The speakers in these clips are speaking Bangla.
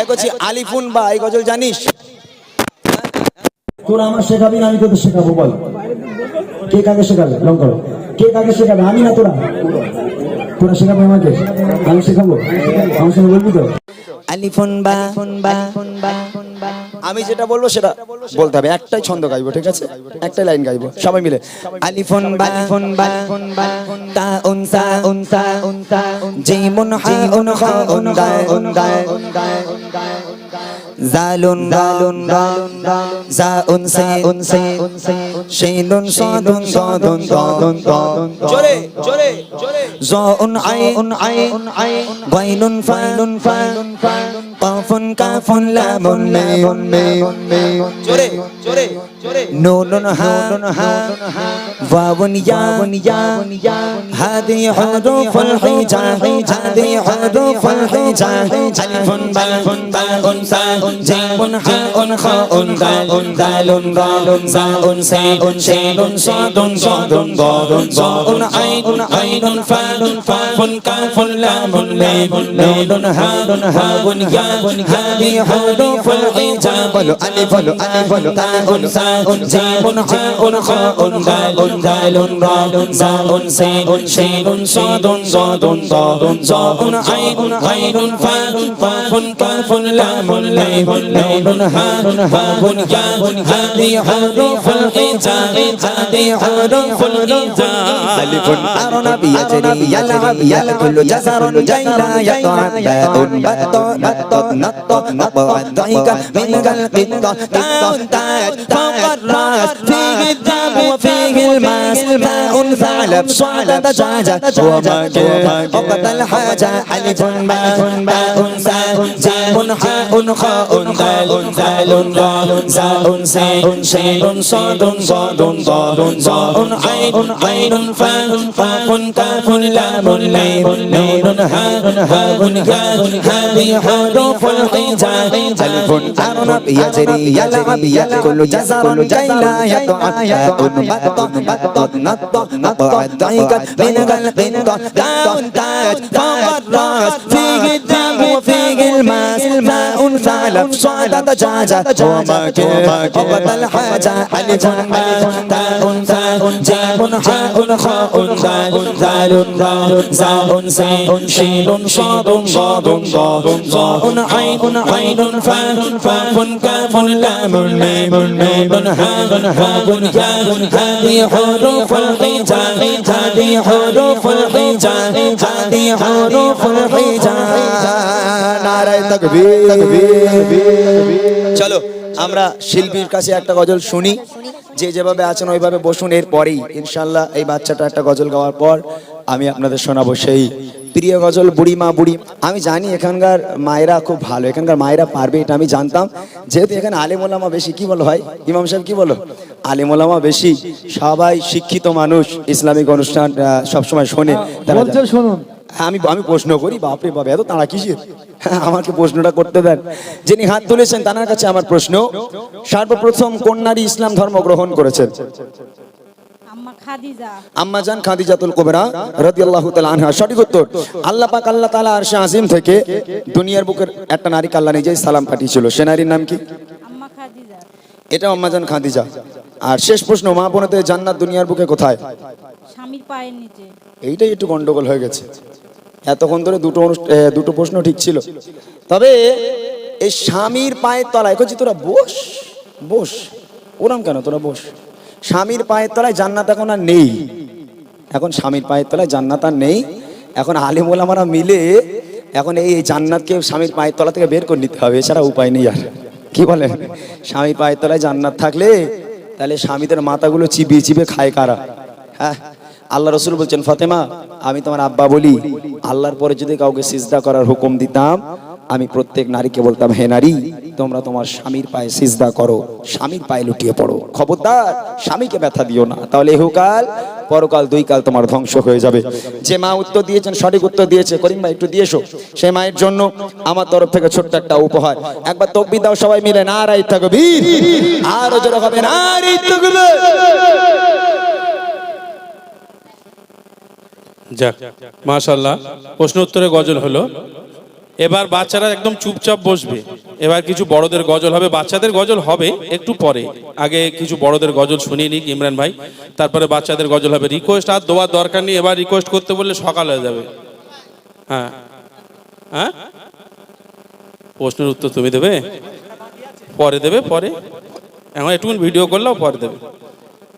এক হচ্ছে আলিফুন বা এই গজল জানিস? তোরা আমার শেখাবি না, আমি তোদের শেখাবো, বল। কে কাকে শেখাবে? লঙ্কর করো কে কাকে শেখাবে? আমি না তোরা? তোরা শেখাবে আমাকে? আমি শেখাবো? আমার সঙ্গে বলবি তো? আলিফুন বা আমি যেটা বলব সেটা বলতে হবে। একটাই ছন্দ গাইবো ঠিক আছে? একটাই লাইন গাইবো সবাই মিলে। আলিফোন বা ফোন বা তা উনসা উনসা উনসা জিমুন হা উন খা উন দা উন দা জালুন জা উনসে উনসে শিনুন সাদুন সাদুন সাদুন জোরে জোরে জোরে জাউন আইন আইন গাইনুন ফানুন ফানুন কাফুন কাফুন লামুন লামুন লামুন জোরে واون یا هذه حروف الحجاء هذه حروف الحجاء ألف باء باء ساء جيم حاء خاء دال دال راء زاء ساء شين صاد صاد ضاد ضاء عين عين فاء فاء كاف لام لام نون هاء هاء ياء هذه حروف الحجاء ألف ألف تاء ساء جيم حاء خاء دال دال راء زاء سين شين صاد صاد ضاد ضاء عين عين فاء فاء كاف لام لام نون هاء هاء يا هذه حروف الحجاب هذه حروف الحجاب ألف أرنب يجري يلعب يأكل جزر جيلا يطعم باء بط بط نط نط ضيق من القطة تاء تاج فوق الراس فيه الذهب وفيه الماس الماء ثعلب ثعلب شعجة ومكي عقد الحاجة حلف ماء ماء ساء حاء خاء دال دال راء زاء سين شين صاد صاد ضاد ضاء عين عين فاء فاء كاف لام لام نون هاء هاء يا هذه حروف الحجاب ألف أرنب يجري يلعب يأكل جزر جيلا يطعم باء بط بط نط نط ضيق من القطة تاء تاج فوق الراس فيه الدم وفيه الماس الماء ثعلب صعد دجاجة ومك وقت الحاجة ألف ماء تاء ثاء جاء حاء خاء داء ذال ذا زاء ساء شين صاد صاد ضاء ضاء عين عين فاء فاء كاف لام ميم ميم هاء هاء ياء هذه حروف الهجاء هذه حروف الهجاء هذه حروف الهجاء نعرة تكبير চলো আমরা শিল্পীর কাছে একটা গজল শুনি। যে যেভাবে আছেন ওইভাবে বসুন এর পরেই ইনশাল্লাহ এই বাচ্চাটা একটা গজল গাওয়ার পর আমি আপনাদের শোনাবো সেই প্রিয় গজল বুড়ি মা বুড়ি আমি জানি এখানকার মায়েরা খুব ভালো এখানকার মায়েরা পারবে এটা আমি জানতাম। যেহেতু এখানে আলেমোলামা বেশি কি বলো ভাই? ইমাম সাহেব কি বলো? আলেমোলামা বেশি সবাই শিক্ষিত মানুষ ইসলামিক অনুষ্ঠান সবসময় শোনে। শুনুন। আমি আমি প্রশ্ন করি বাপরে বাবা এত তারা কিসের? হ্যাঁ, আমাকে প্রশ্নটা করতে দেন। যিনি হাত তুলেছেন তার কাছে আমার প্রশ্ন সর্বপ্রথম কোন নারী ইসলাম ধর্ম গ্রহণ করেছেন? আম্মা খাদিজা। আম্মা জান খাদিজাতুল কুবরা রাদিয়াল্লাহু তাআলা আনহা। সঠিক উত্তর আল্লাহ পাক আল্লাহ তাআলা আরশে আজিম থেকে দুনিয়ার বুকের একটা নারী আল্লাহ নিজেই সালাম পাঠিয়েছিল। সে নারীর নাম কি? আম্মা খাদিজা। এটা আম্মা জান খাদিজা। আর শেষ প্রশ্ন মা বোনদের জান্নাত দুনিয়ার বুকে কোথায়? স্বামীর পায়ের নিচে। এইটাই একটু গন্ডগোল হয়ে গেছে। এতক্ষণ ধরে দুটো দুটো প্রশ্ন ঠিক ছিল। তবে এই স্বামীর পায়ের তলায় কচ্ছি তোরা বস বস, ওরম কেন তোরা বস? স্বামীর পায়ের তলায় জান্নাত এখন আর নেই। এখন স্বামীর পায়ের তলায় জান্নাত আর নেই। এখন আলিমুল আমরা মিলে এখন এই জান্নাতকে স্বামীর পায়ের তলা থেকে বের করে নিতে হবে, এছাড়া উপায় নেই আর। কি বলেন? স্বামীর পায়ের তলায় জান্নাত থাকলে তাহলে স্বামীদের মাথাগুলো চিবিয়ে চিবিয়ে খায় কারা? হ্যাঁ? আল্লাহ রসুল বলছেন, ফাতেমা, আমি তোমার আব্বা বলি, আল্লাহর পরে যদি কাউকে সিজদা করার হুকুম দিতাম, আমি প্রত্যেক নারীকে বলতাম, হে নারী, তোমরা তোমার স্বামীর পায়ে সিজদা করো, স্বামীর পায়ে লুটিয়ে পড়ো। খবরদার, স্বামীকে ব্যথা দিও না। তাহলে এহুকাল পরকাল দুই কাল তোমার ধ্বংস হয়ে যাবে। যে মা উত্তর দিয়েছেন, সঠিক উত্তর দিয়েছে। করিম ভাই, একটু দিয়েছ সে মায়ের জন্য আমার তরফ থেকে ছোট্ট একটা উপহার। একবার তকবির দাও সবাই মিলে নারাই তাকবীর আরও জোরে হবে নারাই তাকবীর যাক মাশাল্লাহ প্রশ্ন উত্তরে গজল হলো, এবার বাচ্চারা একদম চুপচাপ বসবে। এবার কিছু বড়দের গজল হবে। বাচ্চাদের গজল হবে একটু পরে। আগে কিছু বড়দের গজল শুনিয়ে নিক ইমরান ভাই। তারপরে বাচ্চাদের গজল হবে। রিকোয়েস্ট আর দেওয়ার দরকার নেই। এবার রিকোয়েস্ট করতে বললে সকাল হয়ে যাবে। হ্যাঁ। হ্যাঁ? প্রশ্নের উত্তর তুমি দেবে? পরে দেবে, পরে। এখন একটু ভিডিও করলেও পরে দেবে।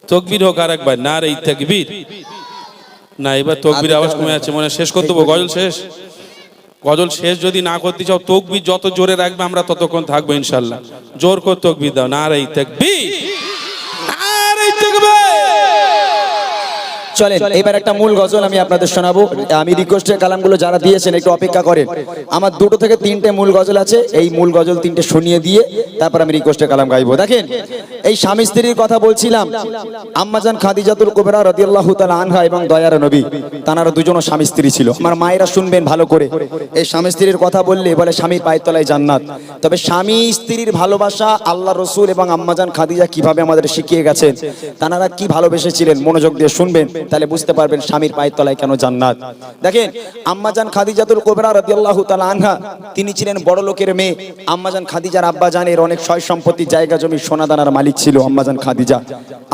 তকবির হোক আর একবার না রে তকবির। না এবার তকবির আওয়াজ কমে যাচ্ছে মনে হয় শেষ করতে দেবো গজল শেষ। গজল শেষ যদি না করতে চাও তকবির যত জোরে রাখবে আমরা ততক্ষণ থাকব ইনশাল্লাহ। জোর করে তকবির দাও না রে তকবির না রে তকবির চলেন এবার একটা মূল গজল আমি আপনাদের শোনাবো। আমি রিকোয়েস্টের কালামগুলো যারা দিয়েছেন একটু অপেক্ষা করেন। আমার দুটো থেকে তিনটে মূল গজল আছে এই মূল গজল তিনটে শুনিয়ে দিয়ে তারপর আমি রিকোয়েস্টের কালাম গাইবো। দেখেন এই স্বামী স্ত্রীর কথা বলছিলাম আম্মাজান খাদিজাতুল কুবরা রাদিয়াল্লাহু তাআলা আনহা এবং দয়ার নবী তানারা দুজনও স্বামী স্ত্রী ছিল। আমার মায়েরা শুনবেন ভালো করে। এই স্বামী স্ত্রীর কথা বললে বলে স্বামীর পায়ের তলায় জান্নাত। তবে স্বামী স্ত্রীর ভালোবাসা আল্লাহ রসুল এবং আম্মাজান খাদিজা কীভাবে আমাদের শিখিয়ে গেছেন তানারা কি ভালোবেসেছিলেন মনোযোগ দিয়ে শুনবেন। তাহলে বুঝতে পারবেন স্বামীর পায়ের তলায় কেন জান্নাত। দেখেন, আম্মাজান খাদিজাতুল কোবরা রাদিয়াল্লাহু তাআলা আনহা, তিনি ছিলেন বড় লোকের মেয়ে। আম্মাজান খাদিজার আব্বা জানের অনেক সয় সম্পত্তি, জায়গা জমি সোনাদানার মালিক ছিল আম্মাজান খাদিজা।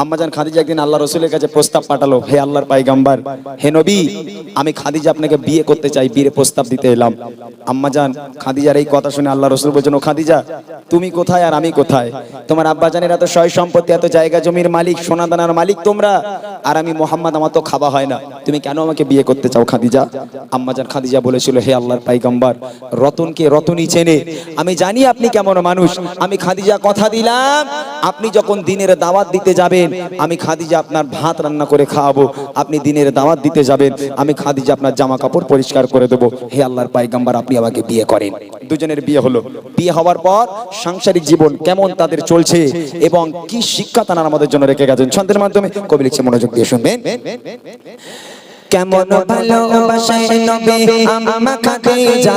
আম্মাজান খাদিজা একদিন আল্লাহ রসুলের কাছে প্রস্তাব পাঠালো, হে আল্লাহর পাইগাম্বার হে নবী, আমি খাদিজা আপনাকে বিয়ে করতে চাই, বিয়ের প্রস্তাব দিতে এলাম। আম্মাজান খাদিজার এই কথা শুনে আল্লাহ রসুল বলছেন, ও খাদিজা, তুমি কোথায় আর আমি কোথায়? তোমার আব্বা জানের এত সয় সম্পত্তি, এত জায়গা জমির মালিক সোনাদানার মালিক তোমরা, আর আমি মোহাম্মদ আমার তো খাওয়া হয় না। তুমি কেন আমাকে বিয়ে করতে চাও, খাদিজা? আম্মাজান খাদিজা বলেছিল, হে আল্লাহর পাইগাম্বার, রতনকে রতনই চেনে। আমি জানি আপনি কেমন মানুষ। আমি খাদিজা, কথা দিলাম। আপনি যখন দিনের দাওয়াত দিতে যাবেন, আমি খাদিজা আপনার ভাত রান্না করে খাওয়াবো। আপনি দিনের দাওয়াত দিতে যাবেন, আমি খাদিজা আপনার জামা কাপড় পরিষ্কার করে দেবো। হে আল্লাহর পাইগাম্বার, আপনি আমাকে বিয়ে করেন। দুজনের বিয়ে হলো। বিয়ে হওয়ার পর সাংসারিক জীবন কেমন তাদের চলছে এবং কি শিক্ষা তারা আমাদের জন্য রেখে গেছেন, ছন্দের মাধ্যমে কবি লিখছে, মনোযোগ দিয়ে শুনবেন। কেমন ভালোবাসায় নবী আমা খাদিজা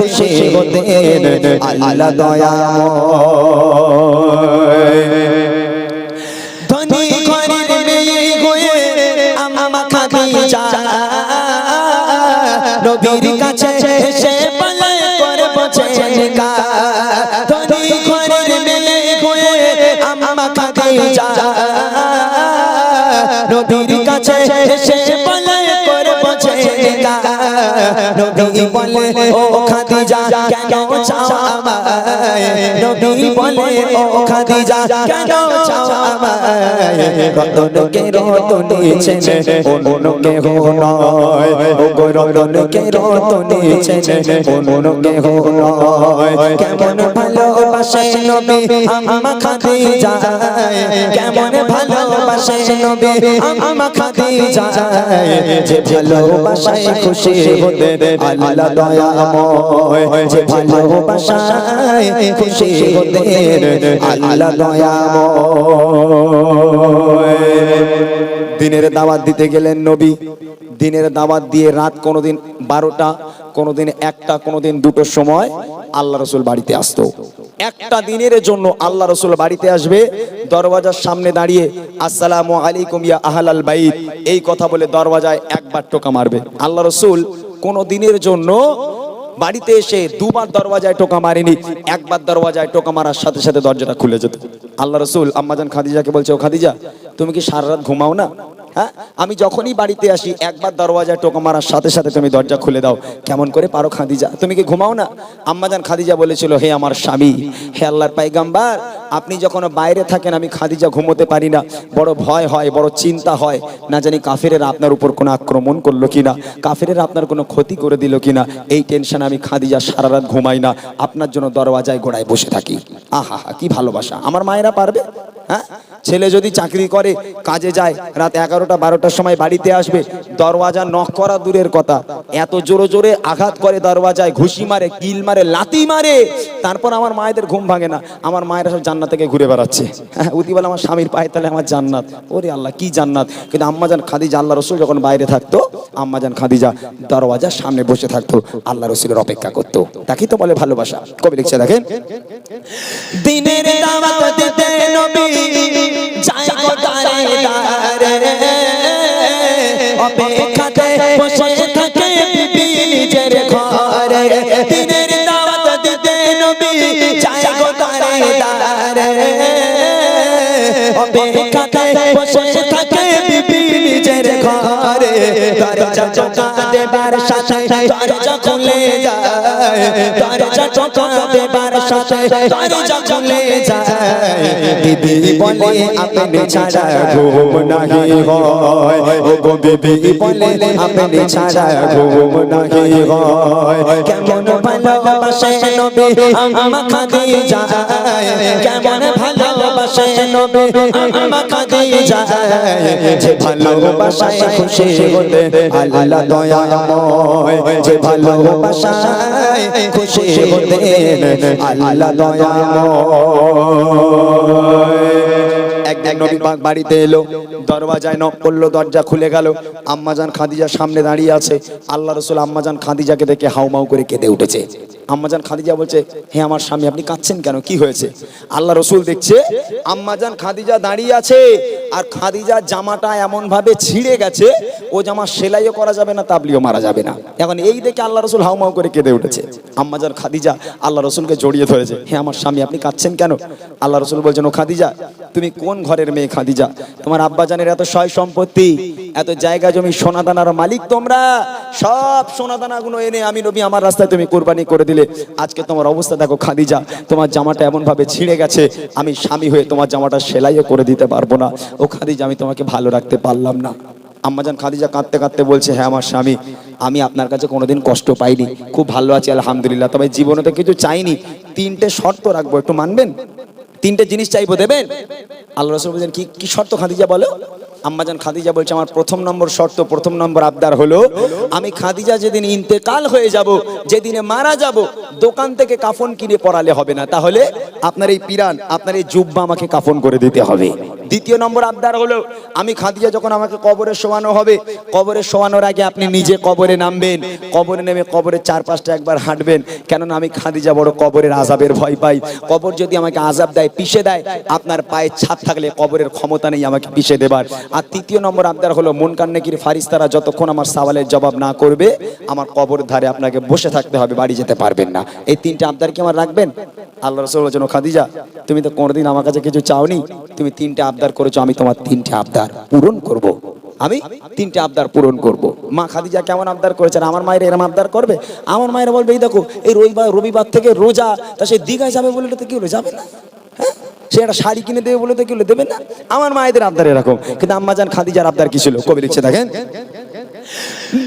খুশি হতে আল্লাহ দয়াময়। ধনী ঘরের মেয়ে হয়ে আমা খাদিজা নবীর কাছে এসে পালে করে বসে নিকা ধনী ঘরের মেয়ে হয়ে আমা খাদিজা নবীর কাছে নিকা নবী বলে ও খাদিজা কেন চাও আমায় নবী বলে ও খাদিজা কেন চাও আমায় রতনকে রতনে চেনে অন্যকে হো নয় ও গো রতনকে রতনে চেনে অন্যকে হো নয় কেমন ভালোবাসে নবী আমা খাদিজা কেমন ভালোবাসে নবী আল্লাহ দয়াময়। যে দিনের দাওয়াত দিতে গেলেন নবী। দিনের দাওয়াত দিয়ে রাত কোনোদিন বারোটা, কোনোদিন একটা, কোনোদিন দুটোর সময় আল্লাহ রসুল বাড়িতে আসতো। একটা দিনের জন্য আল্লাহ রসুল বাড়িতে আসবে, দরওয়াজার সামনে দাঁড়িয়ে, আসসালামু আলাইকুম ইয়া আহলাল বাইত। এই কথা বলে দরওয়াজায় একবার টোকা মারবে। আল্লাহ রসুল কোনো দিনের জন্য বাড়িতে এসে দুবার দরওয়াজায় টোকা মারেনি, একবার দরওয়াজায় টোকা মারার সাথে সাথে দরজাটা খুলে যেত। আল্লাহ রসুল, আম্মাজান খাদিজাকে বলছে, ও খাদিজা, তুমি কি সারা রাত ঘুমাও না? হ্যাঁ? আমি যখনই বাড়িতে আসি, একবার দরওয়াজায় টোকা মারার সাথে সাথে তুমি দরজা খুলে দাও। কেমন করে পারো খাদিজা? তুমি কি ঘুমাও না? আম্মাজান খাদিজা বলেছিল, হে আমার স্বামী, হে আল্লাহর পাইগাম্বার, আপনি যখন বাইরে থাকেন, আমি খাদিজা ঘুমোতে পারি না। বড় ভয় হয়, বড় চিন্তা হয়। না জানি কাফেরের আপনার উপর কোনো আক্রমণ করল কিনা? কাফেরের আপনার কোনো ক্ষতি করে দিল কিনা? এই টেনশন আমি খাদিজা সারা রাত ঘুমাই না। আপনার জন্য দরওয়াজায় গোড়ায় বসে থাকি। আহা হা কি ভালোবাসা। আমার মায়েরা পারবে? হ্যাঁ? ছেলে যদি চাকরি করে, কাজে যায়, রাত এগারোটা, বারোটার সময় বাড়িতে আসবে, দরওয়াজা নক করা দূরের কথা। এত জোরে জোরে আঘাত করে দরওয়াজায় ঘুষি মারে, কিল মারে লাতি মারে। তারপর আমার মায়েদের ঘুম ভাঙে না। আমার মায়েরা সব জান্নাত থেকে ঘুরে বেড়াচ্ছে। হ্যাঁ উতি বলে আমার স্বামীর পায়ে, তাহলে আমার জান্নাত। ওরে আল্লাহ, কি জান্নাত। কিন্তু আম্মাজান খাদিজা, আল্লাহ রসুল যখন বাইরে থাকতো, আম্মাজান খাদিজা দরওয়াজার সামনে বসে থাকতো, আল্লাহ রসুলের অপেক্ষা করতো। তাকেই তো বলে ভালোবাসা। কবি লিখছে, দেখেন, দিনের দাওয়াত বসে থাকে বিবি নিজের ঘরে। দিনের দাওয়াত দিতে নবী যায় গো তারে দারে অপেক্ষাতে বসে থাকে বিবি ঘরে দরজা চকা দেবার সাথে দরজা খুলে যায়। দরজা চকা দেবার সাথে দরজা খুলে যায়। বিবি বলে, আপনি ছাড়া ঘুম নাহি হয়। ও গো বিবি বলে, আপনি ছাড়া ঘুম নাহি হয়। কেমন ভালোবাসে নবী আমা খাদিজা। কেমন ভালোবাসে নবী আমা খাদিজা। যে ভালোবাসায় খুশি হতে আল্লাহ দয়াময় যে ভালোবাসায় খুশি হতে আল্লাহ দয়াময় একদিন নবী পাক বাড়িতে এলো দরওয়াজায় নক করল দরজা খুলে গেল। আম্মাজান খাদিজা সামনে দাঁড়িয়ে আছে। আল্লাহ রসুল আম্মাজান খাদিজাকে দেখে হাউমাউ করে কেঁদে উঠেছে। আম্মাজান খাদিজা বলছে, হে আমার স্বামী, আপনি কাঁদছেন কেন? কি হয়েছে? আল্লাহ রসুল দেখছে, আম্মাজান খাদিজা দাঁড়িয়ে আছে, আর খাদিজার জামাটা এমন ভাবে ছিঁড়ে গেছে, ও জামা সেলাইও করা যাবে না, তাবলিও মারা যাবে না। এখন এই দেখে আল্লাহ রসুল হাউমাউ করে কেঁদে উঠেছে। আম্মাজান খাদিজা আল্লাহ রসুলকে জড়িয়ে ধরেছে, হে আমার স্বামী, আপনি কাঁদছেন কেন? আল্লাহ রসুল বলছেন, ও খাদিজা, তুমি কোন ঘরের মেয়ে খাদিজা? তোমার আব্বাজানের এত সয় সম্পত্তি, এত জায়গা জমি, সোনাদানার মালিক তোমরা, সব সোনাদানাগুলো এনে আমি নবী, আমার রাস্তায় তুমি কোরবানি করে দিলে, আজকে তোমার অবস্থা দেখো খাদিজা, তোমার জামাটা এমন ভাবে ছিঁড়ে গেছে, আমি স্বামী হয়ে তোমার জামাটা সেলাইও করে দিতে পারব না। ও খাদিজা, আমি তোমাকে ভালো রাখতে পারলাম না। আম্মাজান খাদিজা কাঁদতে কাঁদতে বলছে হ্যাঁ আমার স্বামী, আমি আপনার কাছে কোনোদিন কষ্ট পাইনি। খুব ভালো আছি, আলহামদুলিল্লাহ। তবে জীবনে তো কিছু চাইনি। তিনটে শর্ত রাখব, একটু মানবেন? তিনটে জিনিস চাইব, দেবেন? আল্লাহ রসুল বলছেন, কি কি শর্ত খাদিজা বলো? আম্মাজান খাদিজা বলছে, আমার প্রথম নম্বর শর্ত, প্রথম নম্বর আবদার হলো, আমি খাদিজা যেদিন ইন্তেকাল হয়ে যাব, যেদিনে মারা যাব, দোকান থেকে কাফন কিনে পরালে হবে না। তাহলে আপনার এই পিরান, আপনার এই জুব্বা আমাকে কাফন করে দিতে হবে। দ্বিতীয় নম্বর আবদার হলো, আমি খাদিজা যখন আমাকে কবরে শোয়ানো হবে, কবরে শোয়ানোর আগে আপনি নিজে কবরে নামবেন, কবরে নেমে কবরের চার পাঁচটা একবার হাঁটবেন। কেননা আমি খাদিজা বড় কবরের আজাবের ভয় পাই। কবর যদি আমাকে আজাব দেয়, পিষে দেয়, আপনার পায়ে ছাপ থাকলে কবরের ক্ষমতা নেই আমাকে পিষে দেবার। আর তৃতীয় নম্বর আবদার হলো মন কান্নেকির ফারিস্তারা যতক্ষণ আমার সওয়ালের জবাব না করবে, আমার কবর ধারে আপনাকে বসে থাকতে হবে, বাড়ি যেতে পারবেন না। এই তিনটে আবদার কি আমার রাখবেন? আল্লাহ রসুল বলছেন, "ও খাদিজা, তুমি তো কোনোদিন আমার কাছে কিছু চাওনি। তুমি তিনটে আবদার করেছ, আমি তোমার তিনটে আবদার পূরণ করব। আমি তিনটে আবদার পূরণ করব। মা খাদিজা কেমন আবদার করেছেন? আমার মায়ের এরম আবদার করবে? আমার মায়ের বলবে, এই দেখো, এই রবিবার রবিবার থেকে রোজা, তা সে দীঘায় যাবে বলে তো কি হলো? যাবে না? হ্যাঁ? সে একটা শাড়ি কিনে দেবে বলে তো কি হলো দেবে না। আমার মায়েদের আবদার এরকম। কিন্তু আম্মাজান খাদিজার আবদার কি ছিল? কবি লিখছে, দেখেন।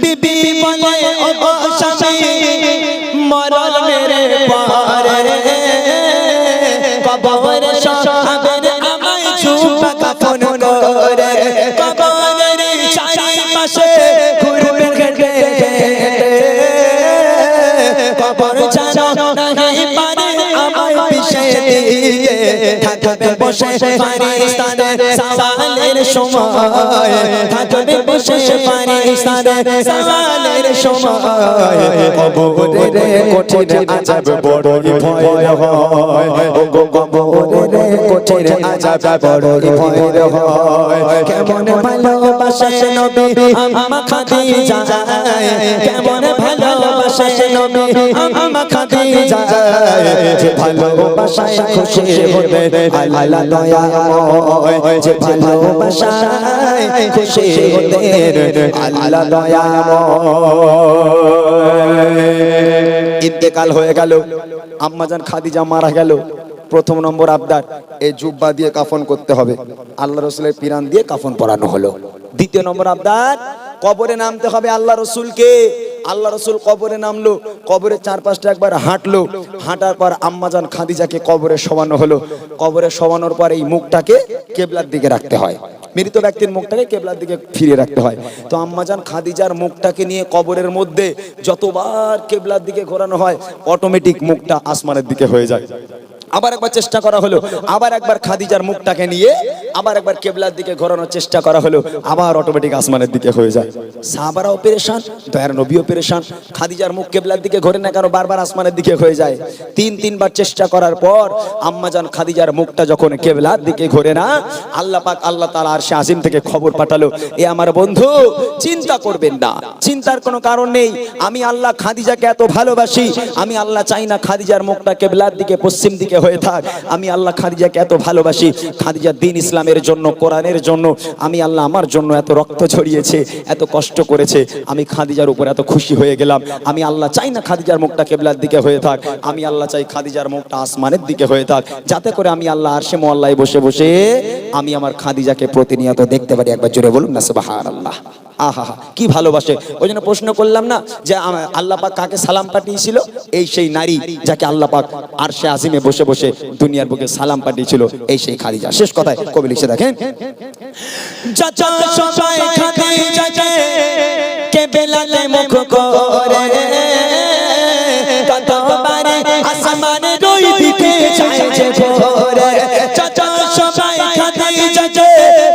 বিবি বলে, ও থাকবে বসে পাকিস্তানে সওয়ালের সময়। থাকবে বসে পাকিস্তানে সওয়ালের সময়। কবরের কঠিন আযাব বড়ই ভয় হয়। ও গো কবরের কঠিন আযাব বড়ই ভয় হয়। কেমন ভালোবাসে নবী আমা খাদিজা? কেমন ভালোবাসে নবী আমা ইন্তেকাল হয়ে গেল। আম্মাজান খাদিজা মারা গেল। প্রথম নম্বর আবদার, এই জুব্বা দিয়ে কাফন করতে হবে। আল্লাহ রসুলের পিরান দিয়ে কাফন পরানো হলো। দ্বিতীয় নম্বর আবদার, কবরে নামতে হবে আল্লাহ রসুলকে। আল্লাহ রসুল কবরে নামলো। কবরের চারপাশটা একবার হাঁটলো। হাঁটার পর আম্মাজান খাদিজাকে কবরে শোয়ানো হলো। কবরে শোয়ানোর পর এই মুখটাকে কেবলার দিকে রাখতে হয়। মৃত ব্যক্তির মুখটাকে কেবলার দিকে ফিরিয়ে রাখতে হয়। তো আম্মাজান খাদিজার মুখটাকে নিয়ে কবরের মধ্যে যতবার কেবলার দিকে ঘোরানো হয় অটোমেটিক মুখটা আসমানের দিকে হয়ে যায়। আবার একবার চেষ্টা করা হলো। আবার একবার খাদিজার মুখটাকে নিয়ে আবার একবার কেবলার দিকে ঘোরানোর চেষ্টা করা হলো, আবার অটোমেটিক আসমানের দিকে হয়ে যায়। সাহাবারাও পেরেশান, দয়ার নবীও পেরেশান। খাদিজার মুখ কেবলার দিকে ঘোরে না কেন, বারবার আসমানের দিকে হয়ে যায়। তিন, তিনবার চেষ্টা করার পর আম্মাজান খাদিজার মুখটা যখন কেবলার দিকে ঘোরে না, আল্লাহ পাক আল্লাহ তাআলা আর সে আজিম থেকে খবর পাঠালো, এ আমার বন্ধু, চিন্তা করবেন না, চিন্তার কোনো কারণ নেই। আমি আল্লাহ খাদিজাকে এত ভালোবাসি, আমি আল্লাহ চাই না খাদিজার মুখটা কেবলার দিকে পশ্চিম দিকে হয়ে থাক। আমি আল্লাহ খাদিজাকে এত ভালোবাসি খাদিজা দিন ইসলামের জন্য, কোরআনের জন্য, আমি আল্লাহ আমার জন্য এত রক্ত ছড়িয়েছে এত কষ্ট করেছে, আমি খাদিজার উপর এত খুশি হয়ে গেলাম। আমি আল্লাহ চাই না খাদিজার মুখটা কেবলার দিকে হয়ে থাক, আমি আল্লাহ চাই খাদিজার মুখটা আসমানের দিকে হয়ে থাক। যাতে করে আমি আল্লাহ আরশে মোয়াল্লায় বসে বসে, আমি আমার খাদিজাকে প্রতিনিয়ত দেখতে পারি। একবার জোরে বলুন না সুবাহান আল্লাহ আহা কি ভালোবাসে। ওই জন্য প্রশ্ন করলাম না যে আল্লাহ পাক কাকে সালাম পাঠিয়েছিল? এই সেই নারী যাকে আল্লাহ পাক আর সে আজিমে বসে বসে দুনিয়ার বুকে সালাম পাঠিয়েছিল, এই সেই খাদিজা। শেষ কথায় কবি লিখে দেখেন। চাচা সবাই খাদিজাকে কে বেলালে মুখ করে? চাচা সবাই খাদিজাকে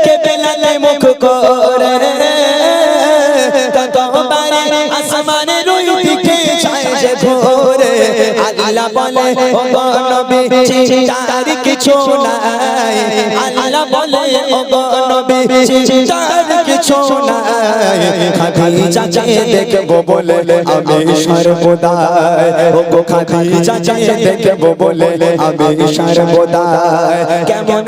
কে বেলালে মুখ করে? বলে ও গো নবী চিন্তার কিছু নাই আল্লাহ বলে ও গো নবী চিন্তার কিছু নাই খাদিজা চেয়ে বলে আমি সর্বদা ও গো খাদিজা চেয়ে বলে আমি সর্বদা কেমন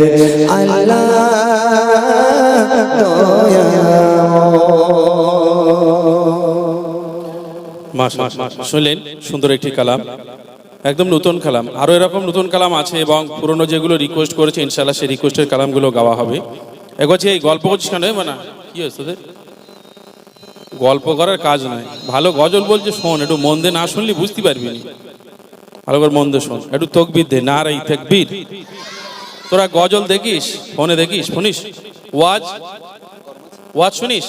শুনলেন? সুন্দর একটি কালাম। একদম নতুন কালাম। আরও এরকম নতুন কালাম আছে এবং পুরনো যেগুলো রিকোয়েস্ট করেছে ইনশাল্লাহ সেই রিকোয়েস্টের কালামগুলো গাওয়া হবে। একবার এই গল্প করছিস কেন মানে? কি হয়েছে গল্প করার কাজ নয় ভালো গজল বলছে, শোন, একটু মন দিয়ে না শুনলি বুঝতে পারবি ভালো করে মন দিয়ে শোন। একটু তকবির দে না রাই তকবির। তোরা গজল দেখিস, ফোনে দেখিস, শুনিস? ওয়াজ? ওয়াজ শুনিস?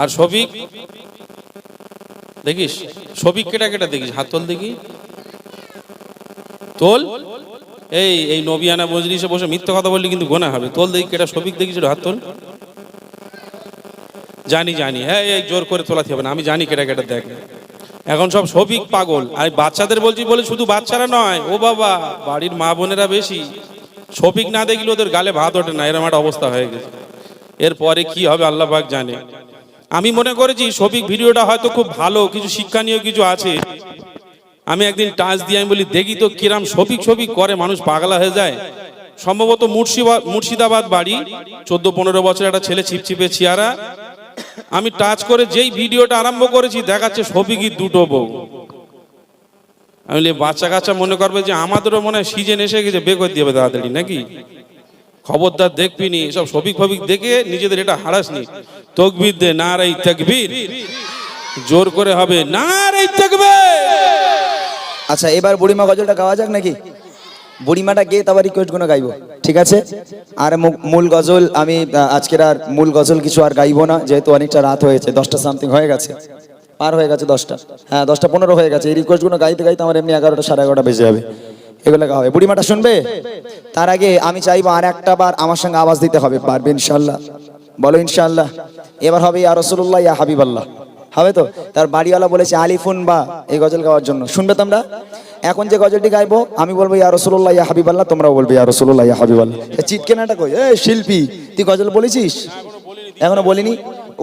আর সবিক দেখিস? ছবি কেটা কেটা দেখিস। হাত তোল দেখি। তোল? এই এই নবিয়ানা মজলিসে বসে মিথ্যা কথা বললি কিন্তু গোনা হবে। তোল দেখি কেটা, ছবি দেখিস হাত তোল। জানি জানি। হ্যাঁ এই জোর করে তোলাতে হবে না। আমি জানি কেটা কেটা দেখ। এখন সব সবিক পাগল। আর বাচ্চাদের বলছি, বলে শুধু বাচ্চারা নয়। ও বাবা, বাড়ির মা বোনেরা বেশি। শফিক না দেখলে ওদের গালে ভাত ওঠে না। এরকম একটা অবস্থা হয়ে গেছে। এরপরে কি হবে, আল্লাহ পাক জানে। আমি মনে করেছি শফিক ভিডিওটা হয়তো খুব ভালো, কিছু শিক্ষণীয় কিছু আছে। আমি একদিন টাচ দিয়ে আমি বলি, দেখি তো কিরাম শফিক শফিক করে, মানুষ পাগলা হয়ে যায়। সম্ভবত মুর্শিদাবাদ মুর্শিদাবাদ বাড়ি, চোদ্দ পনেরো বছর একটা ছেলে ছিপছিপে চেয়ারা আমি টাচ করে যেই ভিডিওটা আরম্ভ করেছি, দেখাচ্ছে শফিকই দুটো বউ। আমি বাচ্চা কাচ্চা মনে করবে যে আমাদেরও মনে হয় সিজন এসে গেছে বে করে দিয়ে তাড়াতাড়ি, নাকি? খবরদার দেখবি নি সব সবিক ফবিক দেখে নিজেদের এটা হারাসনি। তকবির দে না রে তকবির। জোর করে হবে না রে তকবির। আচ্ছা এবার বুড়িমা গজলটা গাওয়া যাক নাকি? বুড়িমাটা গিয়ে তারপর রিকোয়েস্টগুলো গাইবো, ঠিক আছে? আর মূল গজল আমি আজকের আর মূল গজল কিছু আর গাইবো না, যেহেতু অনেকটা রাত হয়েছে, দশটা সামথিং হয়ে গেছে। পার হয়ে গেছে দশটা। হ্যাঁ দশটা পনেরো হয়ে গেছে। এই রিকোয়েস্টগুলো গাইতে গাইতে আমার এমনি এগারোটা, সাড়ে এগারোটা বেজে যাবে। এগুলো হবে। বুড়িমাটা শুনবে? তার আগে আমি চাইব আর একটা বার আমার সঙ্গে আওয়াজ দিতে হবে, পারবে ইনশাল্লাহ বলো ইনশাল্লাহ এবার হবে ইয়া রসুল্লাহ ইয়া হাবিবাল্লাহ। হবে তো? তার বাড়িওয়ালা বলেছে, আলিফুন বা, এই গজল গাওয়ার জন্য। শুনবে তোমরা? এখন যে গজলটি গাইবো, আমি বলব, ইয়া রসুল্লাহ ইয়া হাবিবাল্লাহ, তোমরাও বলবে, ইয়া রসুল্লাহ ইয়া হাবিবাল্লাহ। চিটকেনাটা কই এ শিল্পী, তুই গজল বলেছিস? এখনও বলিনি?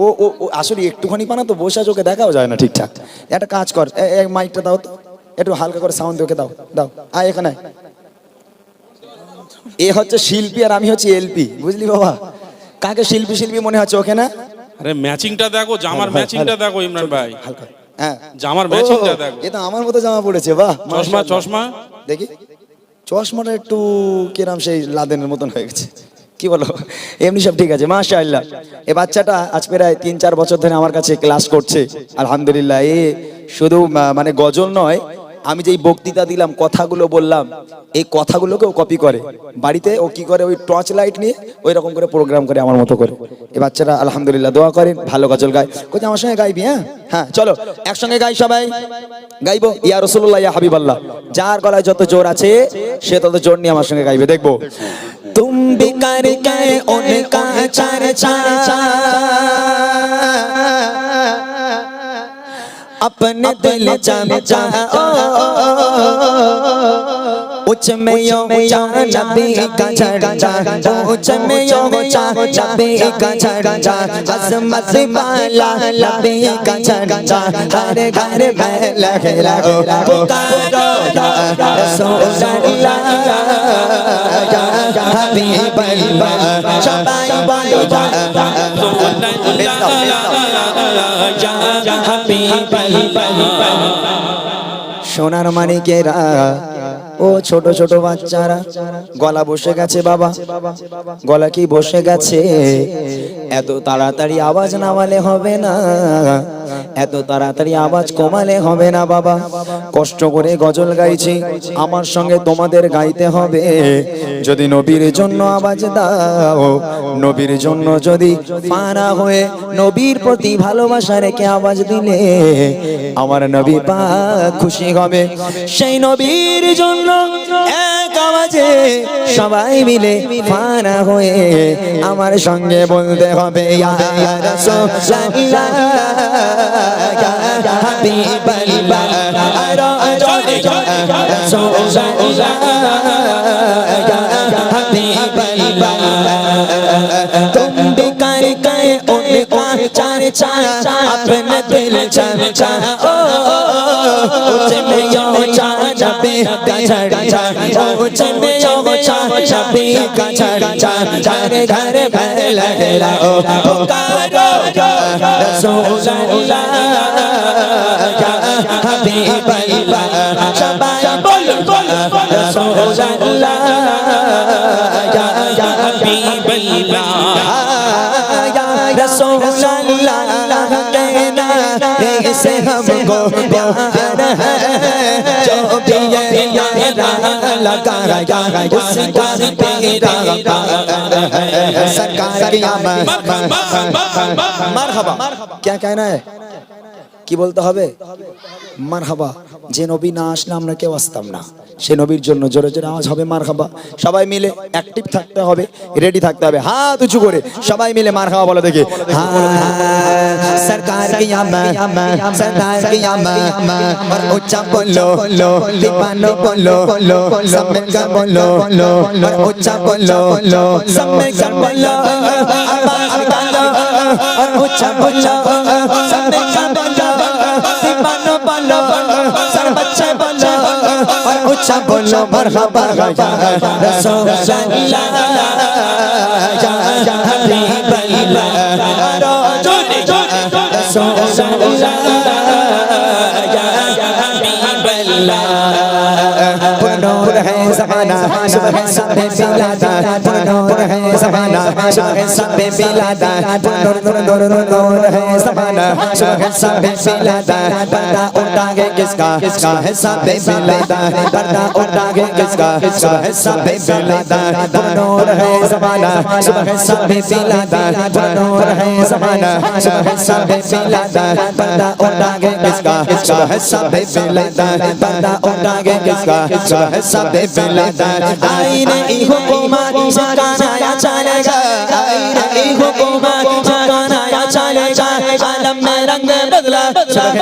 ও ও আসলে একটুখানি পানা তো বসে ওকে দেখাও যায় না ঠিকঠাক। একটা কাজ কর মাইকটা দাও তো। একটু হালকা করে সাউন্ড ওকে দাও দাও। আয় এখানে। এ হচ্ছে শিল্পী আর আমি হচ্ছে এলপি বুঝলি বাবা? কাকে শিল্পী শিল্পী মনে হচ্ছে ওকে না আরে ম্যাচিংটা দেখো জামার ম্যাচিংটা দেখো ইমরান ভাই। হালকা। হ্যাঁ। জামার ম্যাচিংটা দেখো। এ তো আমার মতো জামা পড়েছে বাহ। চশমা চশমা? দেখি। চশমাটা একটু কিরাম সেই লাদেনের মতন হয়ে গেছে। কি বলো? এমনি সব ঠিক আছে মাশাআল্লাহ। এই বাচ্চাটা আজ প্রায় তিন চার বছর ধরে আমার কাছে ক্লাস করছে। আলহামদুলিল্লাহ এ শুধু মানে গজল নয় আমি যেই বক্তৃতা দিলাম, কথাগুলো বললাম, এই কথাগুলোকেও কপি করে। বাড়িতে ও কি করে? ওই টর্চ লাইট নিয়ে ওই রকম করে প্রোগ্রাম করে আমার মতো করে। এই বাচ্চারা আলহামদুলিল্লাহ দোয়া করেন, ভালো গজল গায়। কোথায় আমার সঙ্গে গাইবি হ্যাঁ? হ্যাঁ চলো, একসঙ্গে গাই সবাই। গাইবো, ইয়া রসুল্লাহ ইয়া হাবিবাল্লাহ। যার গলায় যত জোর আছে, সে তত জোর নিয়ে আমার সঙ্গে গাইবে, দেখব? তুম বিকার কে উনকা চর্চা अपने दिल चमचा उच्च में यो नबी का झंडा उच्च में यो नबी का झंडा अजमत वाला नबी का झंडा हर घर में लहरा पुकारो रसूल अल्लाह या हबीब अल्लाह शबाई बाई সোনার মানিকেরা ও ছোট ছোট বাচ্চারা, গলা বসে গেছে বাবা। গলা কি বসে গেছে? এত তাড়াতাড়ি আওয়াজ নামালে হবে না। এত তাড়াতাড়ি আওয়াজ কমালে হবে না বাবা। কষ্ট করে গজল গাইছি, আমার সঙ্গে তোমাদের গাইতে হবে। যদি নবীর জন্য আওয়াজ দাও, নবীর জন্য যদি ফানা হয়ে নবীর প্রতি ভালোবাসা রেখে আওয়াজ দিলে, আমার নবী পা খুশি হবে। সেই নবীর জন্য এক আওয়াজে সবাই মিলে ফানা হয়ে আমার সঙ্গে বলতে হবে ইয়া রাসূলুল্লাহ ইয়া হাবিবাল্লাহ রাসূলুল্লাহ ইয়া হাবিবাল্লাহ तुम भी कर गए उनका चर्चा अपने दिल चर्चा ओ उच्च में यो चाचा पे का चर्चा उच्च में यो चाचा पे का चर्चा घर घर में लहरा ओ पुकारो रसूल अल्लाह या हबीब अल्लाह शबाया बोलो रसूल अल्लाह या या हबीब या रसूल अल्लाह कहना इसे हमको प्यार है जो भी ये यारा लगा या उसका तेरा प्यार है सरकार की आमद মারহাবা क्या कहना है কি বলতে হবে মার হাবা যে নবী না আসলে আমরা কেউ আসতাম না। সে নবীর জন্য জোরে জোরে আওয়াজ হবে মার হাবা সবাই মিলে অ্যাক্টিভ থাকতে হবে রেডি থাকতে হবে। হাত উঁচু করে সবাই মিলে মার হাবা বলে দেখে। সরকার বাদশাহ বলো মারহাবা রসুল্লাহ जमाना सुबह सबे पिलाता पुनूर है जमाना सुबह सबे पिलाता पुनूर नूर नूर नूर नूर है जमाना सुबह सबे पिलाता पर्दा उठागे किसका किसका है सबे पिलाता पर्दा उठागे किसका किसका है सबे पिलाता पुनूर है जमाना सुबह सबे पिलाता पुनूर है जमाना सुबह सबे पिलाता पर्दा उठागे किसका किसका है सबे पिलाता पर्दा उठागे किसका किसका है सबे पिलाता লাদার আইনে এই হুকুমাত শাকানায়া চালাগা। আইনে এই হুকুমাত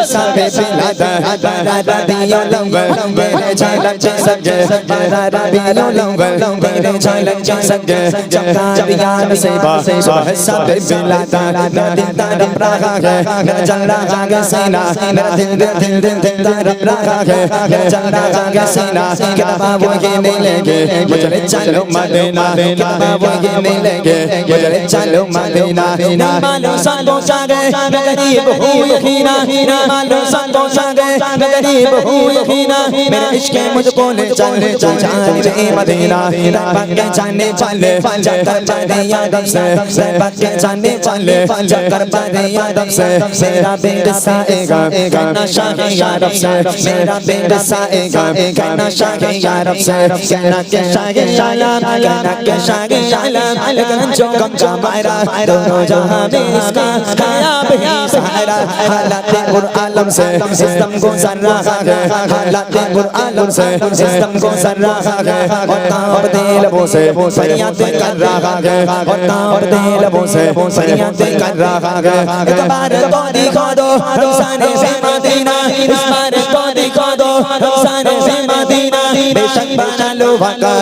về sa về bên lại ta ta ta ta đi yo lòng về lòng về để trai lăn chân sang về ta ta ta đi yo lòng về lòng về để trai lăn chân sang về trong ta đi ya nó say bờ so hết sa về bên lại ta ta đi ta đập ra ga về nè chân ra ga ga say na nè thiên thiên thiên thiên thiên ta đập ra ga về nè chân ra ga ga say na cái ta ba vui game đi lên kì một chân lên chân lúc mà đi na cái ta ba vui game đi lên kì một chân lên chân lúc mà đi na na ma lo san bo cha ge na cái gì cũng hôi khi na khi na सालों सागे मैं गरीब हूँ यकीना मेरे इश्क मुझको ले चल चल जाने मदीना रब के जाने चले जाकर बने यादव से रब के जाने चले जाकर बने यादव से मेरा बेट साएगा कहना शाह यारब से मेरा बेट साएगा कहना शाह यारब से कहना के शाह शायाम कहना के शाह शायाम लगन जो कम का मायरा दोनों जहां में इसका कायाब ही सहारा हालात और आलम से सिस्टम को सर रहा है हालात और आलम से सिस्टम को सर रहा है और ताप दिल वो से फरियादें कर रहा है और ताप दिल वो से फरियादें कर रहा है एक बार तो दिखा दो रमजान से मदीना इस बार तो दिखा दो रमजान से मदीना बेशक बना लो वाका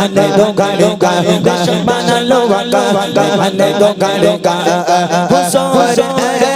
हमने दो गाड़ों का बेशक बना लो वाका हमने दो गाड़ों का हुसोर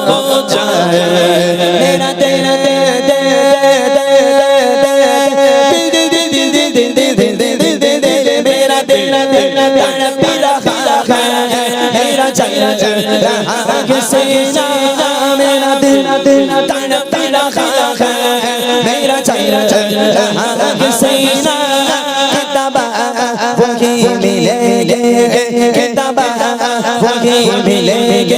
मिलेंगे मिलेंगे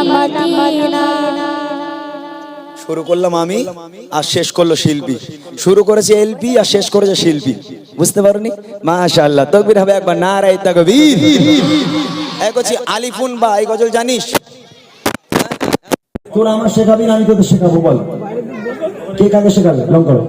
শুরু করলাম আমি আর শেষ করল শিল্পী। শুরু করেছে এলপি আর শেষ করেছে শিল্পী। বুঝতে পারোনি? মাশাআল্লাহ তকবীর হবে একবার নারাই তাকবীর। এক হচ্ছে আলিফুন বা এই গজল জানিস? তোরা আমার শেখাবি না আমি তোদের শেখাবো বল। কে কাকে শেখাবে? লং করো।